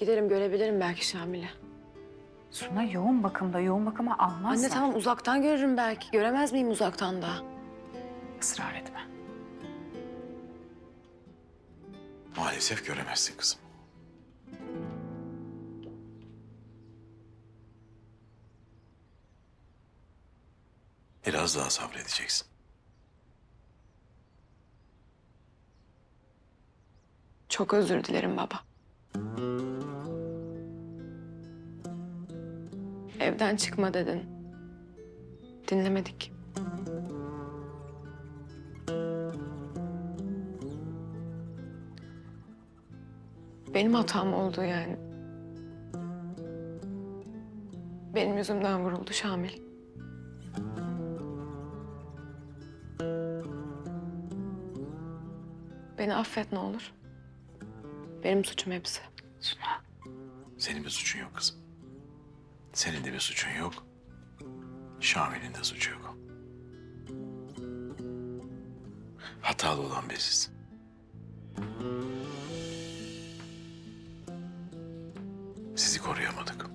Giderim görebilirim belki Şamil'i. Suna yoğun bakımda, yoğun bakıma almazlar. Anne tamam uzaktan görürüm belki. Göremez miyim uzaktan da? Israr etme. Maalesef göremezsin kızım. Biraz daha sabredeceksin. Çok özür dilerim baba. Evden çıkma dedin. Dinlemedik. Benim hatam oldu yani. Benim yüzümden vuruldu Şamil. Beni affet ne olur. Benim suçum hepsi. Suna. Senin bir suçun yok kızım. Senin de bir suçun yok. Şamil'in de suçu yok. Hatalı olan biziz. Sizi koruyamadık.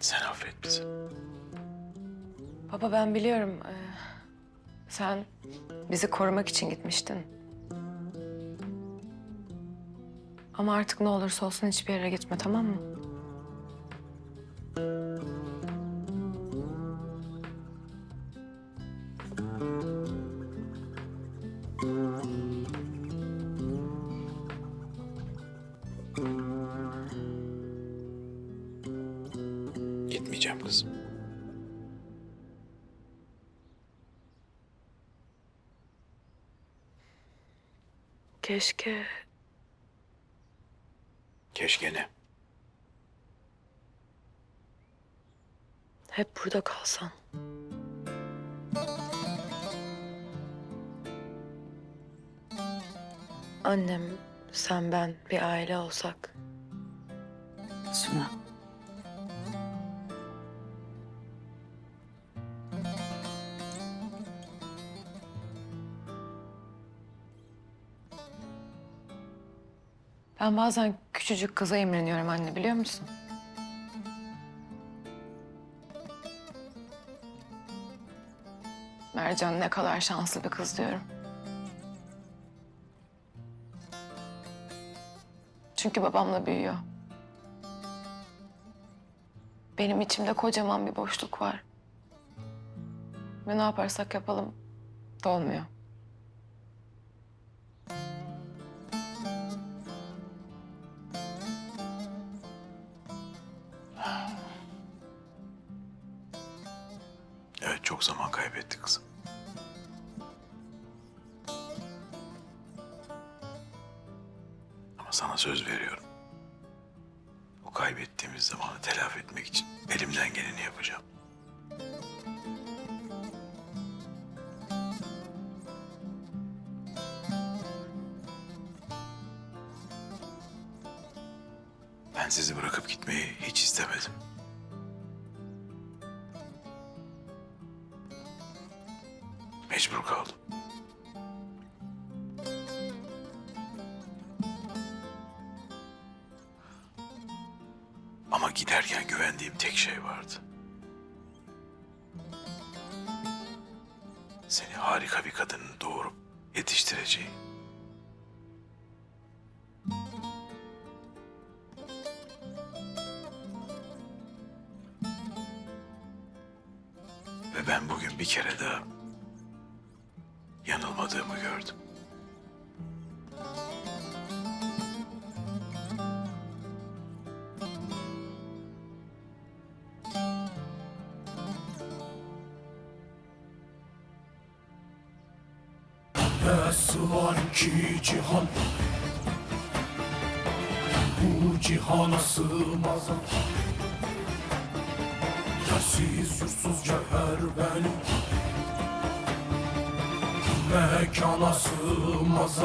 Sen affet bizi. Baba ben biliyorum. ee, sen bizi korumak için gitmiştin. Ama artık ne olursa olsun hiçbir yere gitme tamam mı? Gitmeyeceğim kızım. Keşke Keşke ne? hep burada kalsan. Annem, sen, ben bir aile olsak. Suna. Ben bazen küçücük kıza imreniyorum anne biliyor musun? Mercan ne kadar şanslı bir kız diyorum. Çünkü babamla büyüyor. Benim içimde kocaman bir boşluk var. Ve ne yaparsak yapalım dolmuyor. Çok zaman kaybettik kızım. Ama sana söz veriyorum. O kaybettiğimiz zamanı telafi etmek için elimden geleni yapacağım. Ben sizi bırakıp gitmeyi hiç istemedim. Mecbur kaldım. Ama giderken güvendiğim tek şey vardı. Seni harika bir kadının doğurup yetiştireceği. Ve ben bugün bir kere daha yanılmadığımı gördüm. Var ki cihan? Bu cihana sığmaz. Yersiz yursuz cevher benim Mekana sığmaz